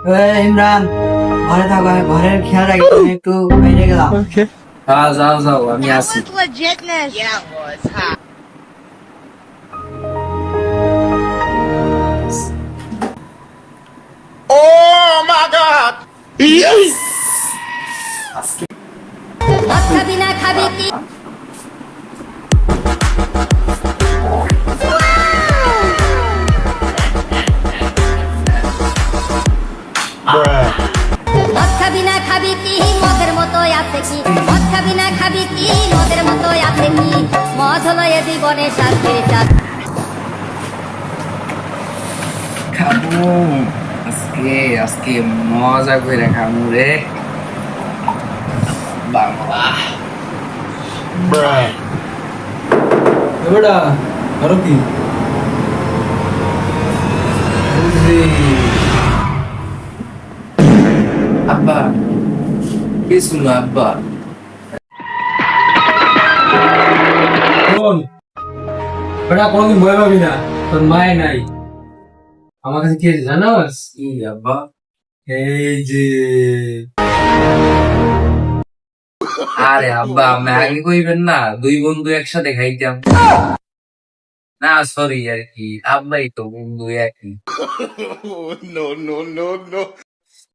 ইমরান ঘরে থাকো আমি ঘরের খেয়াল রাখি একটু বাইরে গেলাম। হ্যাঁ যাও যাও আমি আসি। না খাবি কি মদ খাবি না খাবি কি মদের মতো আছে কি মদ খাবি না খাবি কি মদের মতো আছে কি মদ হলো এ জীবনে শান্তির চাপ খাব আজকে আজকে মজা করে খাব রে বাংলা এবারটা আরও কি আব্বা কিছু না আব্বা শোন বেটা কোনোদিন ভয় পাবি না। তোর মায় নাই। আমার কাছে কি আছে জানাস? কি আব্বা এই যে। আরে আব্বা আমি আগে কইবেন না দুই বন্ধু একসাথে খাইতাম। না সরি আর কি। আব্বাই তো বন্ধু একই। No, no, no, no.